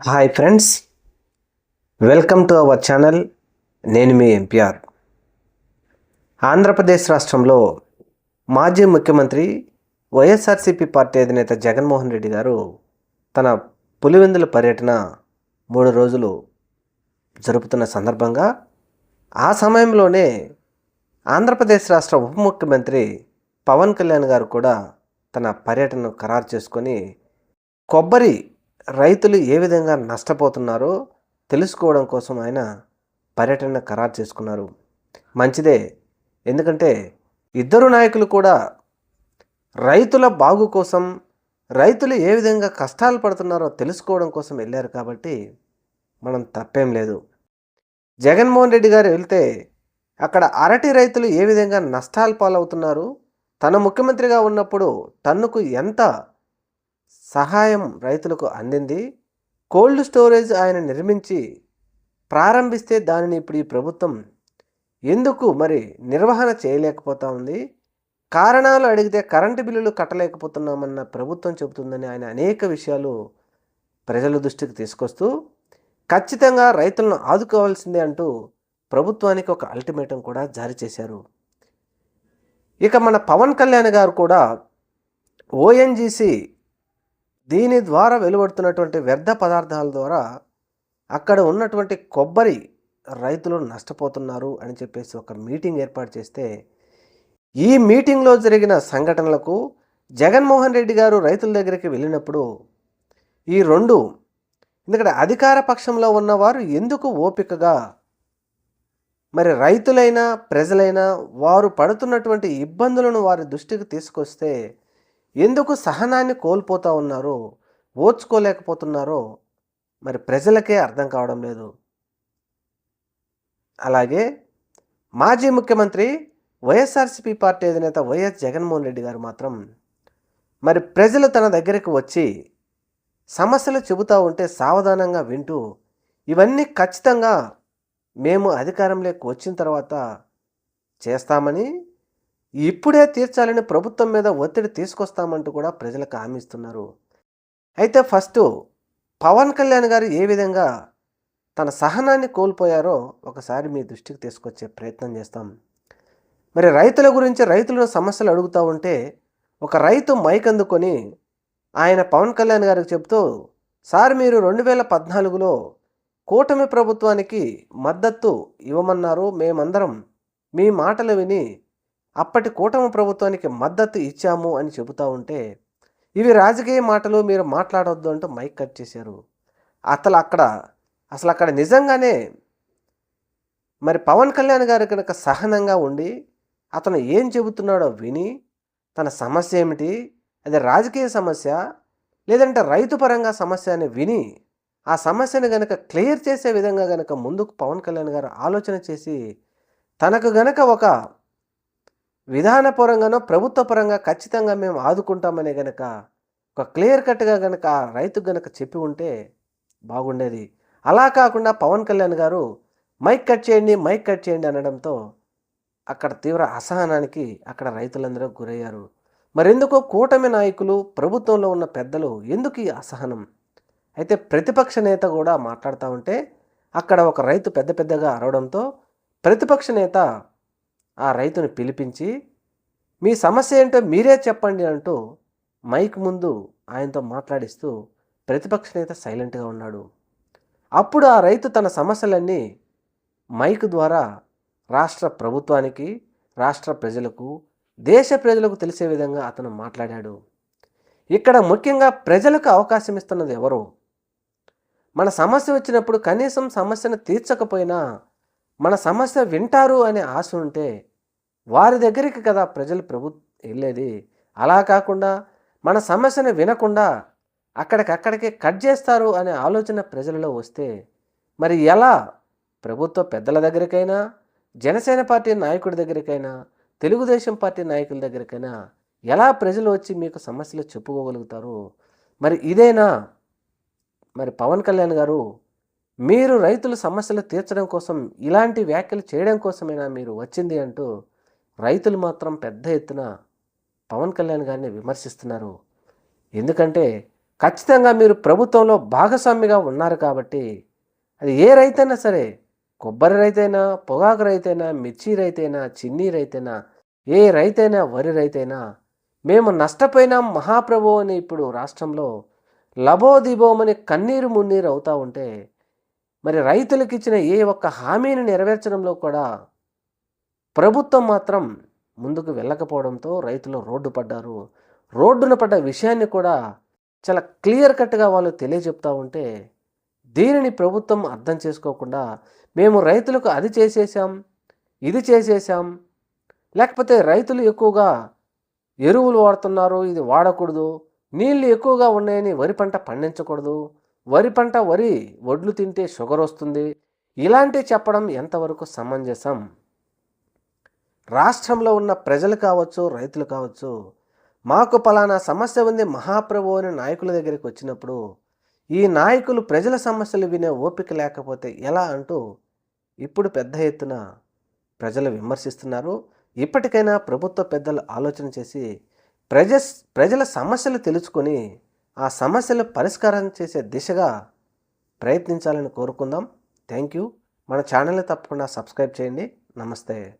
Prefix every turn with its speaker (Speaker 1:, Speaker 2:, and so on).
Speaker 1: Hi friends welcome to our channel నేను మీ MPR Andhra Pradesh రాష్ట్రంలో మాజీ ముఖ్యమంత్రి వైఎస్ఆర్సీపీ పార్టీ అధినేత జగన్మోహన్ రెడ్డి గారు తన పులివెందుల పర్యటన మూడు రోజులు జరుపుతున్న సందర్భంగా ఆ సమయంలోనే ఆంధ్రప్రదేశ్ రాష్ట్ర ఉప ముఖ్యమంత్రి పవన్ కళ్యాణ్ గారు కూడా తన పర్యటనను ఖరారు చేసుకొని కొబ్బరి రైతులు ఏ విధంగా నష్టపోతున్నారో తెలుసుకోవడం కోసం ఆయన పర్యటన ఖరారు చేసుకున్నారు. మంచిదే. ఎందుకంటే ఇద్దరు నాయకులు కూడా రైతుల బాగు కోసం రైతులు ఏ విధంగా కష్టాలు పడుతున్నారో తెలుసుకోవడం కోసం వెళ్ళారు కాబట్టి మనం తప్పేం లేదు. జగన్మోహన్ రెడ్డి గారు వెళ్తే అక్కడ అరటి రైతులు ఏ విధంగా నష్టాలు పాలవుతున్నారు? తన ముఖ్యమంత్రిగా ఉన్నప్పుడు టన్నుకు ఎంత సహాయం రైతులకు అందింది. కోల్డ్ స్టోరేజ్ ఆయన నిర్మించి ప్రారంభిస్తే దానిని ఇప్పుడు ఈ ప్రభుత్వం ఎందుకు మరి నిర్వహణ చేయలేకపోతా ఉంది? కారణాలు అడిగితే కరెంటు బిల్లులు కట్టలేకపోతున్నామన్న ప్రభుత్వం చెబుతుందని ఆయన అనేక విషయాలు ప్రజల దృష్టికి తీసుకొస్తూ ఖచ్చితంగా రైతులను ఆదుకోవాల్సిందే అంటూ ప్రభుత్వానికి ఒక అల్టిమేటం కూడా జారీ చేశారు. ఇక మన పవన్ కళ్యాణ్ గారు కూడా ఓఎన్జీసీ దీని ద్వారా వెలువడుతున్నటువంటి వ్యర్థ పదార్థాల ద్వారా అక్కడ ఉన్నటువంటి కొబ్బరి రైతులు నష్టపోతున్నారు అని చెప్పేసి ఒక మీటింగ్ ఏర్పాటు చేస్తే ఈ మీటింగ్లో జరిగిన సంఘటనలకు జగన్మోహన్ రెడ్డి గారు రైతుల దగ్గరికి వెళ్ళినప్పుడు ఈ రెండు ఎందుకంటే అధికార పక్షంలో ఉన్నవారు ఎందుకు ఓపికగా మరి రైతులైనా ప్రజలైనా వారు పడుతున్నటువంటి ఇబ్బందులను వారి దృష్టికి తీసుకొస్తే ఎందుకు సహనాన్ని కోల్పోతూ ఉన్నారో ఓర్చుకోలేకపోతున్నారో మరి ప్రజలకే అర్థం కావడం లేదు. అలాగే మాజీ ముఖ్యమంత్రి వైఎస్ఆర్సీపీ పార్టీ అధినేత వైఎస్ జగన్మోహన్ రెడ్డి గారు మాత్రం మరి ప్రజలు తన దగ్గరికి వచ్చి సమస్యలు చెబుతూ ఉంటే సావధానంగా వింటూ ఇవన్నీ ఖచ్చితంగా మేము అధికారంలోకి వచ్చిన తర్వాత చేస్తామని ఇప్పుడే తీర్చాలని ప్రభుత్వం మీద ఒత్తిడి తీసుకొస్తామంటూ కూడా ప్రజలకు హామీ ఇస్తున్నారు. అయితే ఫస్ట్ పవన్ కళ్యాణ్ గారు ఏ విధంగా తన సహనాన్ని కోల్పోయారో ఒకసారి మీ దృష్టికి తీసుకొచ్చే ప్రయత్నం చేస్తాం. మరి రైతుల గురించి రైతులను సమస్యలు అడుగుతూ ఉంటే ఒక రైతు మైక్ అందుకొని ఆయన పవన్ కళ్యాణ్ గారికి చెప్తూ సార్ మీరు రెండు వేల పద్నాలుగులో కూటమి ప్రభుత్వానికి మద్దతు ఇవ్వమన్నారు. మేమందరం మీ మాటలు విని అప్పటి కూటమి ప్రభుత్వానికి మద్దతు ఇచ్చాము అని చెబుతూ ఉంటే ఇవి రాజకీయ మాటలు మీరు మాట్లాడొద్దు అంటూ మైక్ కట్ చేశారు. అసలు అక్కడ అసలు అక్కడ నిజంగానే మరి పవన్ కళ్యాణ్ గారు కనుక సహనంగా ఉండి అతను ఏం చెబుతున్నాడో విని తన సమస్య ఏమిటి అది రాజకీయ సమస్య లేదంటే రైతు పరంగా సమస్య అని విని ఆ సమస్యను గనక క్లియర్ చేసే విధంగా గనక ముందుకు పవన్ కళ్యాణ్ గారు ఆలోచన చేసి తనకు గనక ఒక విధానపరంగానో ప్రభుత్వ పరంగా ఖచ్చితంగా మేము ఆదుకుంటామనే గనక ఒక క్లియర్ కట్గా గనక రైతుకు గనక చెప్పి ఉంటే బాగుండేది. అలా కాకుండా పవన్ కళ్యాణ్ గారు మైక్ కట్ చేయండి మైక్ కట్ చేయండి అనడంతో అక్కడ తీవ్ర అసహనానికి అక్కడ రైతులందరూ గురయ్యారు. మరెందుకో కూటమి నాయకులు ప్రభుత్వంలో ఉన్న పెద్దలు ఎందుకు ఈ అసహనం? అయితే ప్రతిపక్ష నేత కూడా మాట్లాడుతూ ఉంటే అక్కడ ఒక రైతు పెద్ద పెద్దగా అరవడంతో ప్రతిపక్ష నేత ఆ రైతును పిలిపించి మీ సమస్య ఏంటో మీరే చెప్పండి అంటూ మైక్ ముందు ఆయనతో మాట్లాడిస్తూ ప్రతిపక్ష నేత సైలెంట్గా ఉన్నాడు. అప్పుడు ఆ రైతు తన సమస్యలన్నీ మైక్ ద్వారా రాష్ట్ర ప్రభుత్వానికి రాష్ట్ర ప్రజలకు దేశ ప్రజలకు తెలిసే విధంగా అతను మాట్లాడాడు. ఇక్కడ ముఖ్యంగా ప్రజలకు అవకాశం ఇస్తున్నది ఎవరు. మన సమస్య వచ్చినప్పుడు కనీసం సమస్యను తీర్చకపోయినా మన సమస్య వింటారు అనే ఆశ ఉంటే వారి దగ్గరికి కదా ప్రజలు ప్రభు వెళ్ళేది. అలా కాకుండా మన సమస్యను వినకుండా అక్కడికక్కడికే కట్ చేస్తారు అనే ఆలోచన ప్రజలలో వస్తే మరి ఎలా? ప్రభుత్వ పెద్దల దగ్గరికైనా జనసేన పార్టీ నాయకుడి దగ్గరికైనా తెలుగుదేశం పార్టీ నాయకుల దగ్గరికైనా ఎలా ప్రజలు వచ్చి మీకు సమస్యలు చెప్పుకోగలుగుతారు? మరి ఇదేనా? మరి పవన్ కళ్యాణ్ గారు మీరు రైతుల సమస్యలు తీర్చడం కోసం ఇలాంటి వ్యాఖ్యలు చేయడం కోసమైనా మీరు వచ్చింది అంటూ రైతులు మాత్రం పెద్ద ఎత్తున పవన్ కళ్యాణ్ గారిని విమర్శిస్తున్నారు. ఎందుకంటే ఖచ్చితంగా మీరు ప్రభుత్వంలో భాగస్వామిగా ఉన్నారు కాబట్టి అది ఏ రైతైనా సరే కొబ్బరి రైతైనా పొగాకు రైతైనా మిర్చి రైతైనా చిన్నీ రైతైనా ఏ రైతైనా వరి రైతైనా మేము నష్టపోయినాం మహాప్రభు అని ఇప్పుడు రాష్ట్రంలో లబోదిబోమని కన్నీరు మున్నీరు అవుతూ ఉంటే మరి రైతులకు ఇచ్చిన ఏ ఒక్క హామీని నెరవేర్చడంలో కూడా ప్రభుత్వం మాత్రం ముందుకు వెళ్ళకపోవడంతో రైతులు రోడ్డు పడ్డారు. రోడ్డున పడ్డ విషయాన్ని కూడా చాలా క్లియర్ కట్గా వాళ్ళు తెలియజెప్తూ ఉంటే దీనిని ప్రభుత్వం అర్థం చేసుకోకుండా మేము రైతులకు అది చేసేసాం ఇది చేసేసాం లేకపోతే రైతులు ఎక్కువగా ఎరువులు వాడుతున్నారు ఇది వాడకూడదు నీళ్ళు ఎక్కువగా ఉన్నాయని వరి పంట పండించకూడదు వరి పంట వరి వడ్లు తింటే షుగర్ వస్తుంది. ఇలాంటివి చెప్పడం ఎంతవరకు సమంజసం? రాష్ట్రంలో ఉన్న ప్రజలు కావచ్చు రైతులు కావచ్చు మాకు పలానా సమస్య ఉంది మహాప్రభు అని నాయకుల దగ్గరికి వచ్చినప్పుడు ఈ నాయకులు ప్రజల సమస్యలు వినే ఓపిక లేకపోతే ఎలా అంటూ ఇప్పుడు పెద్ద ఎత్తున ప్రజలు విమర్శిస్తున్నారు. ఇప్పటికైనా ప్రభుత్వ పెద్దలు ఆలోచన చేసి ప్రజ ప్రజల సమస్యలు తెలుసుకొని ఆ సమస్యలు పరిష్కారం చేసే దిశగా ప్రయత్నించాలని కోరుకుందాం. Thank you. మన ఛానల్ని తప్పకుండా సబ్స్క్రైబ్ చేయండి. నమస్తే.